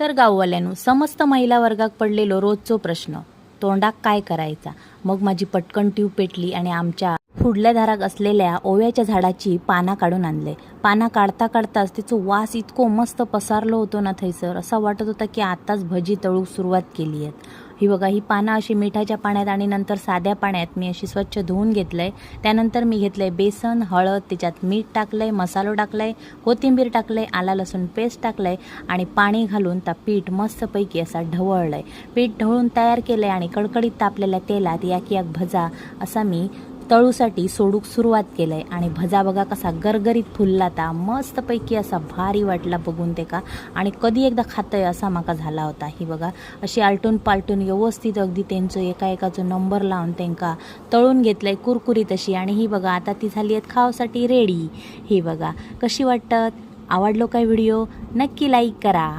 तर गाववाल्यानो समस्त महिला वर्गाक पडलेलो रोजचो प्रश्न तोंडाक काय करायचा? मग माझी पटकन ट्यूब पेटली आणि आमच्या फुडल्या दाराक असलेल्या ओव्याच्या झाडाची पाना काढून आणले. पाना काढता काढताच तिचो वास इतको मस्त पसारलो होतो ना थैसर असं वाटत होता की आताच भजी तळूक सुरुवात केली आहे ही बघा ही पानं अशी मिठाच्या पाण्यात आणि नंतर साध्या पाण्यात मी अशी स्वच्छ धुवून घेतलं आहे त्यानंतर मी घेतलं आहे बेसन हळद त्याच्यात मीठ टाकलं आहे मसालो टाकलाय कोथिंबीर टाकलं आहे आला लसूण पेस्ट टाकलं आहे आणि पाणी घालून त्या पीठ मस्तपैकी असा ढवळलं आहे पीठ ढवळून तयार केलं आहे आणि कडकडीत तापलेल्या तेलात याक याक भजा असा मी तळूसाठी सोडूक सुरुवात केलंय. आणि भजा बघा कसा गरगरीत फुलला ता. मस्तपैकी असा भारी वाटला बघून ते का. आणि कधी एकदा खातंय असा माका झाला होता. ही बघा अशी आलटून पालटून व्यवस्थित अगदी त्यांचं एका एकाचो नंबर लावून त्यांका तळून घेतलंय कुरकुरीत अशी. आणि ही बघा आता ती झाली आहेत खावसाठी रेडी. ही बघा कशी वाटतं आवडलो काय व्हिडिओ? नक्की लाईक करा.